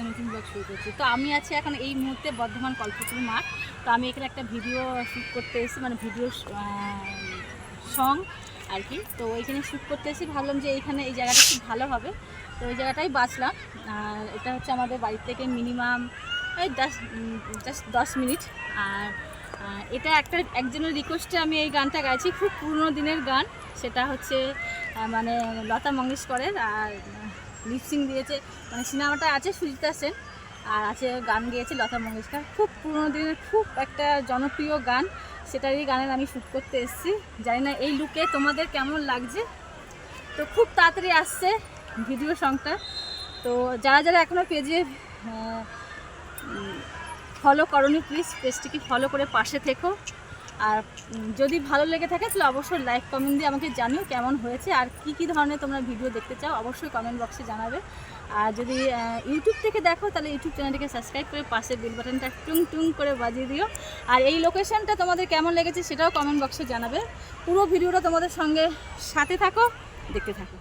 স্বাগত নতুন ব্লগ শুরু করছি। তো আমি আছি এখন এই মুহূর্তে বর্ধমান কল্পচুরি মাঠ। তো আমি এখানে একটা ভিডিও শ্যুট করতে এসেছি মানে ভিডিও সং আর কি। তো এইখানে শ্যুট করতে এসেছি, ভাবলাম যে এইখানে এই জায়গাটা খুব ভালো হবে। তো ওই জায়গাটাই বাঁচলাম। আর এটা হচ্ছে আমাদের বাড়ি থেকে মিনিমাম এই দশ জাস্ট দশ মিনিট। আর এটা একটা একজনের রিকোয়েস্টে আমি এই গানটা গাইছি, খুব পুরনো দিনের গান। সেটা হচ্ছে মানে লতা মঙ্গেশকরের। আর লিপসিং দিয়েছে। মানে সিনেমাটা আছে সুজিতা সেন, আর আছে গান গিয়েছে লতা মঙ্গেশকর। খুব পুরনো দিনের খুব একটা জনপ্রিয় গান, সেটারই গানের আমি শ্যুট করতে এসেছি। জানি না এই লুকে তোমাদের কেমন লাগছে? তো খুব তাড়াতাড়ি আসছে ভিডিও সংটা তো যারা যারা এখনও পেজে ফলো করনি প্লিজ পেজটিকে ফলো করে পাশে থেকো। আর যদি ভালো লেগে থাকে, তাহলে অবশ্যই লাইক কমেন্ট দিয়ে আমাকে জানিও কেমন হয়েছে আর কি কি ধরনের তোমরা ভিডিও দেখতে চাও, অবশ্যই কমেন্ট বক্সে জানাবে। আর যদি ইউটিউব থেকে দেখো, তাহলে ইউটিউব চ্যানেলটিকে সাবস্ক্রাইব করে পাশে বেল বাটনটা টুং টুং করে বাজিয়ে দিও। আর এই লোকেশনটা তোমাদের কেমন লেগেছে, সেটাও কমেন্ট বক্সে জানাবে। পুরো ভিডিওটা তোমাদের সঙ্গে সাথে থাকো, দেখতে থাকো।